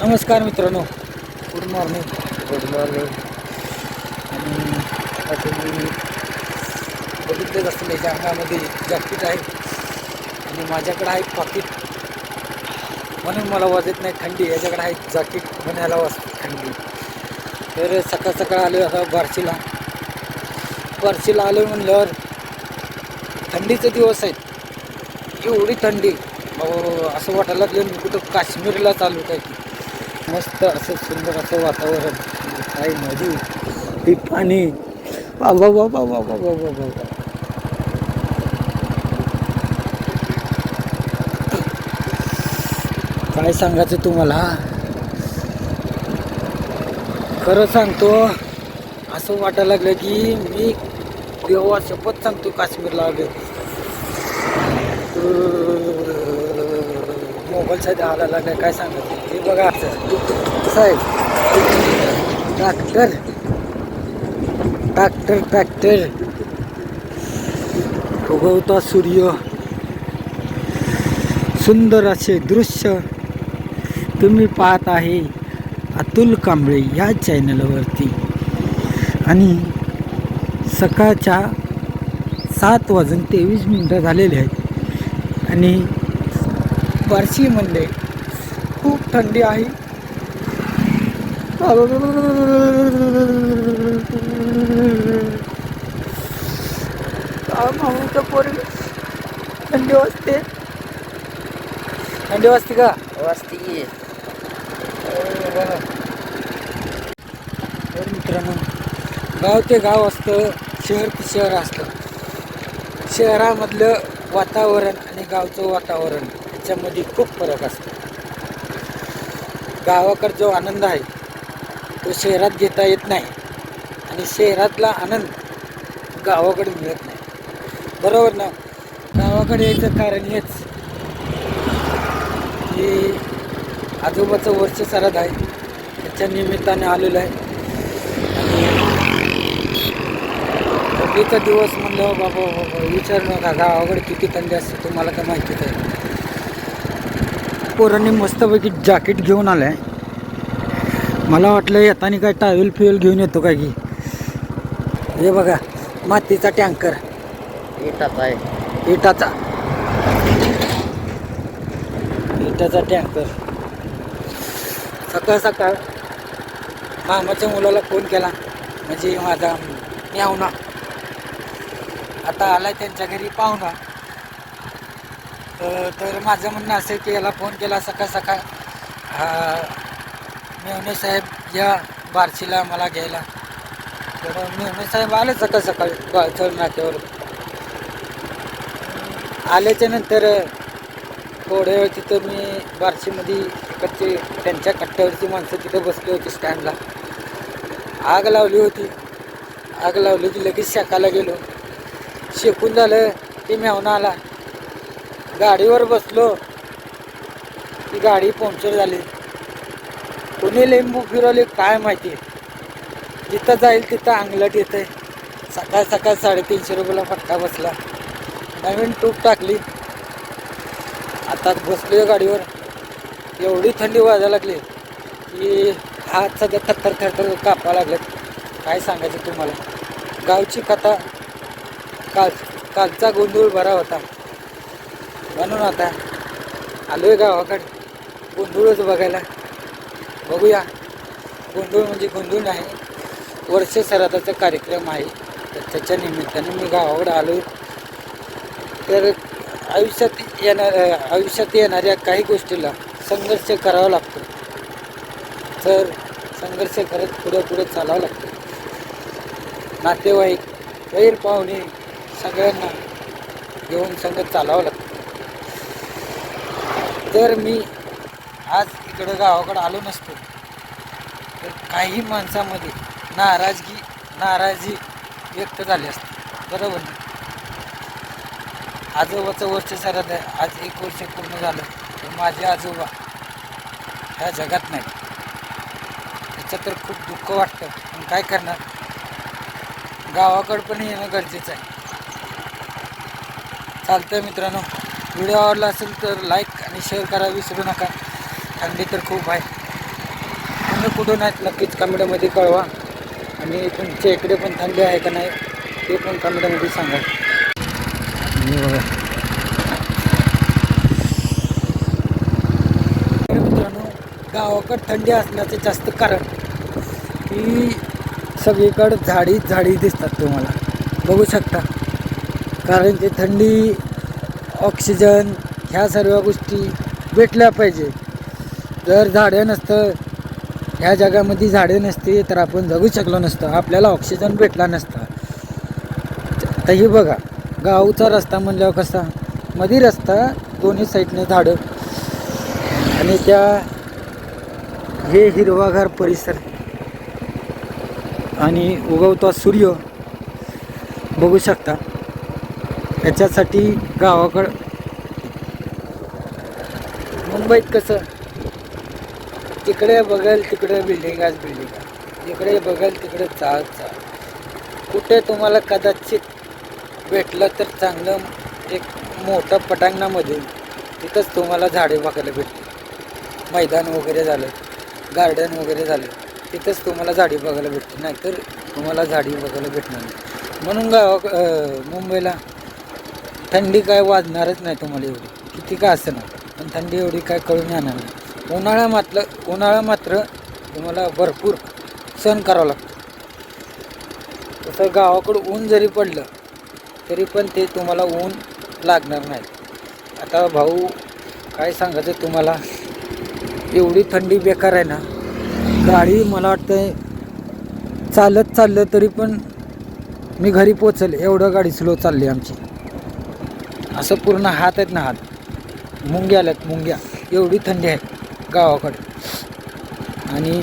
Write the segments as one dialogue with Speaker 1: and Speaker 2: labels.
Speaker 1: नमस्कार मित्रांनो. Good morning
Speaker 2: good morning
Speaker 1: आणि आता तुम्ही बघितलंच असेल याच्या अंगामध्ये जॅकेट आहे आणि माझ्याकडे आहे पाकिट म्हणून मला वाजत नाही थंडी. याच्याकडे आहे जॅकेट म्हणायला वाजते थंडी. तर सकाळ सकाळ आलो आता बार्शीला. बार्शीला आलो म्हणल्यावर थंडीचे दिवस आहेत. एवढी थंडी. अहो, असं वाटायला लागलं मी कुठं काश्मीरला चालू काय की मस्त असं सुंदर असं वातावरण काय नदी ती पाणी. बाबा बाबा बाबा बाबा बाबा काय सांगायचं तुम्हाला? खरं सांगतो असं वाटायला लागलं की मी देवा शपथ सांगतो काश्मीरला आलो मोबाईल साठी आला लागलाय काय सांगत हे बघा साहेब ट्रॅक्टर ट्रॅक्टर ट्रॅक्टर उगवता सूर्य. सुंदर असे दृश्य तुम्ही पाहत आहे अतुल कांबळे या चॅनलवरती आणि सकाळच्या सात वाजून तेवीस मिनटं झालेले आहेत. आणि बार्शीमध्ये खूप थंडी आहे. पोरी थंडी वाजते. थंडी वाजते का?
Speaker 2: वाजती
Speaker 1: तर मित्रांनो. गाव ते गाव असतं शहर ते शहर असतं. शहरामधलं वातावरण आणि गावचं वातावरण. याच्यामध्ये खूप फरक असतो. गावाकडं जो आनंद आहे तो शहरात घेता येत नाही आणि शहरातला आनंद गावाकडे मिळत नाही. बरोबर ना? गावाकडे यायचं कारण हेच की आजोबाचं वर्ष सरद आहे. त्याच्या निमित्ताने आलेलं आहे. थंडीचा दिवस म्हणलं बाबा बाबा विचार नका. गावाकडे किती थंडी असते तुम्हाला काय माहितीच आहे. पोरांनी मस्तपैकी जॅकेट घेऊन आलं आहे मला वाटलं येताना काय टावेल फ्युएल घेऊन येतो काय की. हे बघा मातीचा टँकर
Speaker 2: येतात आहे.
Speaker 1: इटाचा. इटाचा टँकर सकाळ सकाळ मामाच्या मुलाला फोन केला. म्हणजे माझा मेवना आता आलाय त्यांच्या घरी पाहुणा. तर तर माझं म्हणणं असं आहे की याला फोन केला सकाळ सकाळ मेवणे साहेब या बार्शीला मला घ्यायला. तर मेवणे साहेब आले सकाळ सकाळी बाळचळ नाक्यावर. आल्याच्यानंतर थोड्या वेळ तिथं मी बार्शीमध्ये इकडचे त्यांच्या कट्ट्यावरची माणसं तिथं बसली होती स्टँडला आग लावली होती. आग लावली की लगेच शेकायला गेलो. शेकून झालं की मेवना आला. गाडीवर बसलो. ती गाडी पंक्चर झाली. कोणी लिंबू फिरवली काय माहिती? जिथं जाईल तिथं अंगलट येते सकाळ सकाळ साडेतीनशे रुपयाला फटका बसला. नवीन टूप टाकली. आता बसलोय गाडीवर. एवढी थंडी वाजायला लागली की हात सध्या थत्तर थरथर कापा लागलेत. काय सांगायचं तुम्हाला? गावची कथा. काल कालचा गोंधळ बरा होता. म्हणून आता आलोय गावाकडे. गोंधळच बघायला. बघूया. गोंधळ म्हणजे गोंधळ नाही. वर्ष सराताचा कार्यक्रम आहे. तर त्याच्या निमित्ताने मी गावाकडे आलो तर आयुष्यात येणार आयुष्यात येणाऱ्या काही गोष्टीला संघर्ष करावा लागतो. तर संघर्ष करत पुढे पुढे चालावं लागतं. नातेवाईक गैर पाहुणे सगळ्यांना घेऊन संगत चालावं लागतं. तर मी आज इकडं गावाकडं आलो नसतो तर काही माणसामध्ये नाराजगी नाराजी व्यक्त झाली असते. बरोबर ना? आजोबाचं वर्ष सरद आहे. आज एक वर्ष पूर्ण झालं तर माझे आजोबा ह्या जगात नाही. त्याचं तर खूप दुःख वाटतं. पण काय करणार? गावाकडं पण येणं गरजेचं आहे. चालतं मित्रांनो. व्हिडिओ आवडला असेल तर लाईक शेअर करा विसरू नका. थंडी तर खूप आहे. थंड कुठून आहेत नक्कीच कमेंटमध्ये कळवा. आणि तुमच्या इकडे पण थंडी आहे का नाही ते पण कमेंटमध्ये सांगा. मित्रांनो गावाकडं थंडी असण्याचं जास्त कारण की सगळीकडं झाडी झाडी दिसतात तुम्हाला. बघू शकता. कारण की थंडी ऑक्सिजन ह्या सर्व गोष्टी भेटल्या पाहिजे. जर झाडं नसतं ह्या जगामध्ये झाडे नसती तर आपण जगू शकलो नसतं. आपल्याला ऑक्सिजन भेटला नसता. तरी बघा गावचा रस्ता म्हणल्यावर कसा? मधी रस्ता दोन्ही साईडने झाडं. आणि त्या हे हिरवागार परिसर. आणि उगवता सूर्य. बघू शकता. याच्यासाठी गावाकडं मुंबईत कसं? तिकडे बघेल तिकडे बिल्डिंगाच बिल्डिंग इकडे बघेल तिकडे चाळ चाळ कुठे तुम्हाला कदाचित भेटलं तर चांगलं एक मोठं पटांगणामध्ये तिथंच तुम्हाला झाडे बघायला भेटतील. मैदान वगैरे झालं गार्डन वगैरे झालं तिथंच तुम्हाला झाडी बघायला भेटते नाहीतर तुम्हाला झाडी बघायला भेटणार नाही. म्हणून गावा मुंबईला थंडी काय वाजणारच नाही तुम्हाला एवढी. किती का असं पण थंडी एवढी काय कळून येणार. नाही उन्हाळा मात्र उन्हाळा मात्र तुम्हाला भरपूर सहन करावं लागतं. तसं गावाकडं ऊन जरी पडलं तरी पण ते तुम्हाला ऊन लागणार नाही. आता भाऊ काय सांगायचं तुम्हाला? एवढी थंडी बेकार आहे ना. गाडी मला वाटतं चालत चाललं तरी पण मी घरी पोचल एवढं गाडी स्लो चालली आमची. असं पूर्ण हात आहेत ना हात. मुंग्या आल्यात मुंग्या. एवढी थंडी आहे गावाकडे. आणि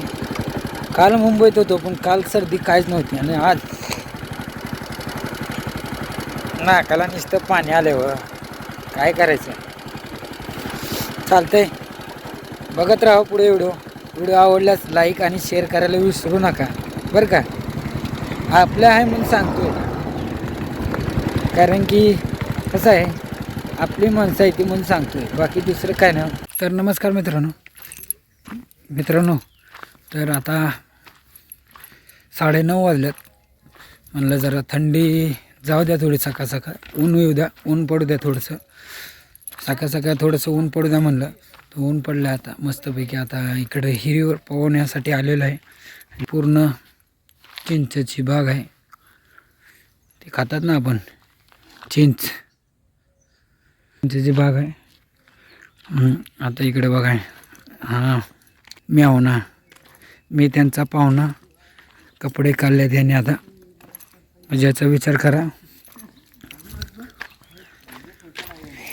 Speaker 1: काल मुंबईत होतो पण काल सर्दी काहीच नव्हती. आणि आज नाकाला नुसतं पाणी आलं व काय करायचं? चालतंय. बघत राहा पुढे व्हिडिओ. व्हिडिओ आवडल्यास लाईक आणि शेअर करायला विसरू नका. बरं का? आपलं आहे म्हणून सांगतो. कारण की कसं आहे आपली माणसं आहे ती म्हणून सांगतोय. बाकी दुसरं काय ना तर नमस्कार मित्रांनो. मित्रांनो तर आता साडेनऊ वाजल्यात म्हणलं जरा थंडी जाऊ द्या थोडी सकाळ सकाळ ऊन येऊ द्या ऊन पडू द्या थोडंसं. सकाळ सकाळ थोडंसं ऊन पडू द्या म्हणलं. तर ऊन पडलं आता मस्तपैकी आता इकडे हिरीवर पोहण्यासाठी आलेलं आहे. पूर्ण चिंचची बाग आहे. ते खातात ना आपण? चिंच. चिंचेची बाग आहे. आता इकडे बघा. हां म्यावना. मी त्यांचा पाहुणा. कपडे काढले त्याने आता. ज्याचा विचार करा.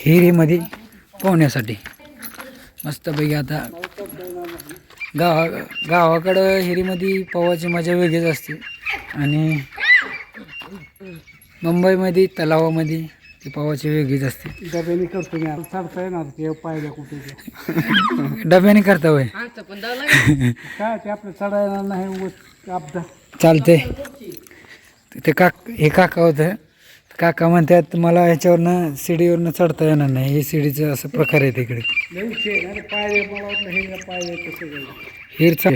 Speaker 1: हिरीमध्ये पोहण्यासाठी. मस्तपैकी आता गावा गावाकडं हिरीमध्ये पोहायची मजा वेगळीच असते. आणि मुंबईमध्ये तलावामध्ये ती पोहायची वेगळीच असते.
Speaker 3: डब्याने करतो मी. आता येणार ते पाहिल्या कुठे ते.
Speaker 1: डब्याने करता होय.
Speaker 3: काय ते आपलं चढा येणार नाही उगाच अपघात
Speaker 1: चालते ते काक हे काका होतं. काका म्हणतात मला ह्याच्यावरनं सीडीवरनं चढता येणार नाही. हे सीडीचं असं प्रकार आहे तिकडे.
Speaker 3: मला वाटलं हे
Speaker 1: हिरचा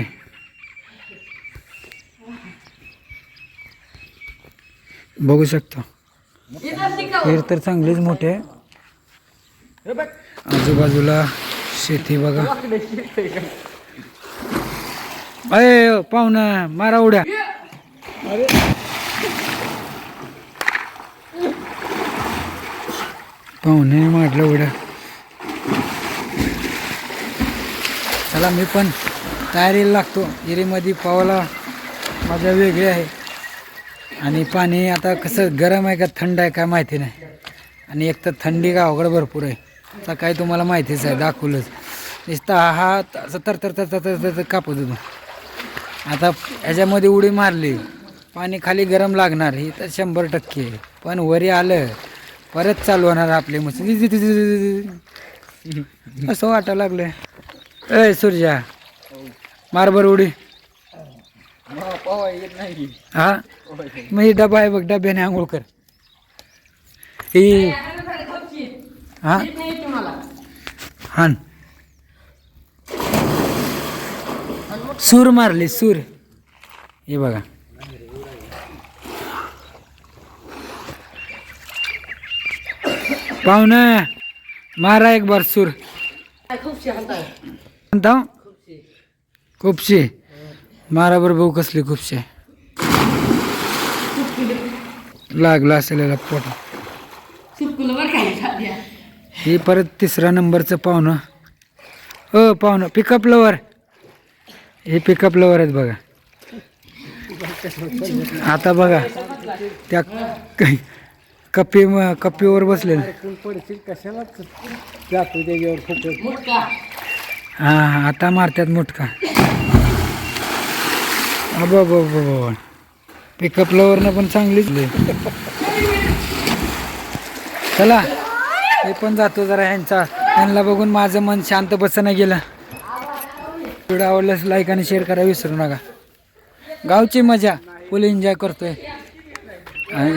Speaker 1: बघू शकतो. हेर तर चांगलीच मोठे आहे. आजूबाजूला शेती बघा. अय पाहुणा मारा उड्या. पाहुणे मारलं उड्या. चला मी पण तयारीला लागतो. हिरीमध्ये पावाला मजा वेगळी आहे. आणि पाणी आता कसं गरम आहे का थंड आहे काय माहिती नाही. आणि एक तर थंडी गावाकडे भरपूर आहे. सकाळी तुम्हाला माहितीच आहे दाखवलंच. नुसता हा असं तर तर तर तर तर कापत होतो. आता ह्याच्यामध्ये उडी मारली पाणी खाली गरम लागणार ही तर शंभर टक्के आहे. पण वरी आलं परत चालू होणार आपले मस्त. असं वाटायला लागलं ए सूर्या मार बर उडी. हा? मग ही डबा आहे बघ डब्याने आंघोळ कर. ही हा? हान. सूर मारली सूर. हे बघा. पाहुणा मारा एक बार सूर. म्हणता खूपशी. मारा बरं भाऊ कसली खूपशी. लागला असेल याला पोट. ही परत तिसरा नंबरचं पाहुणं. हो पाहुणं पिकअप लवर हे पिकअप लवर आहेत बघा. आता बघा त्या क- कप्पी कप्पीवर बसलेलं.
Speaker 3: कोण पडशील कशालाच जातो त्याच्यावर फुकट
Speaker 1: हा हा आता मारतात मुटका अबो बाबा पिकअप लवरनं पण चांगलीच चला ते पण जातो जरा ह्यांचा. त्यांना बघून माझं मन शांत बसणं गेलं. व्हिडिओ आवडल्यास लाईक आणि शेअर करा विसरू नका. गावची मजा. फुल एन्जॉय करतोय.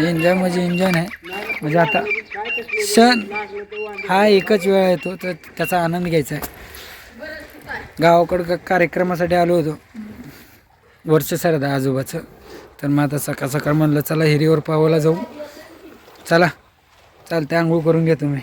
Speaker 1: एन्जॉय म्हणजे एन्जॉय नाही. म्हणजे आता सण हा एकच वेळ येतो तर त्याचा आनंद घ्यायचा आहे. गावाकडं कार्यक्रमासाठी आलो होतो. वर्ष सरदा आजोबाचं. तर मग आता सकाळ सकाळ म्हणलं चला हिरीवर पावाला जाऊ. चला चालते आंघोळ करून घ्या तुम्ही.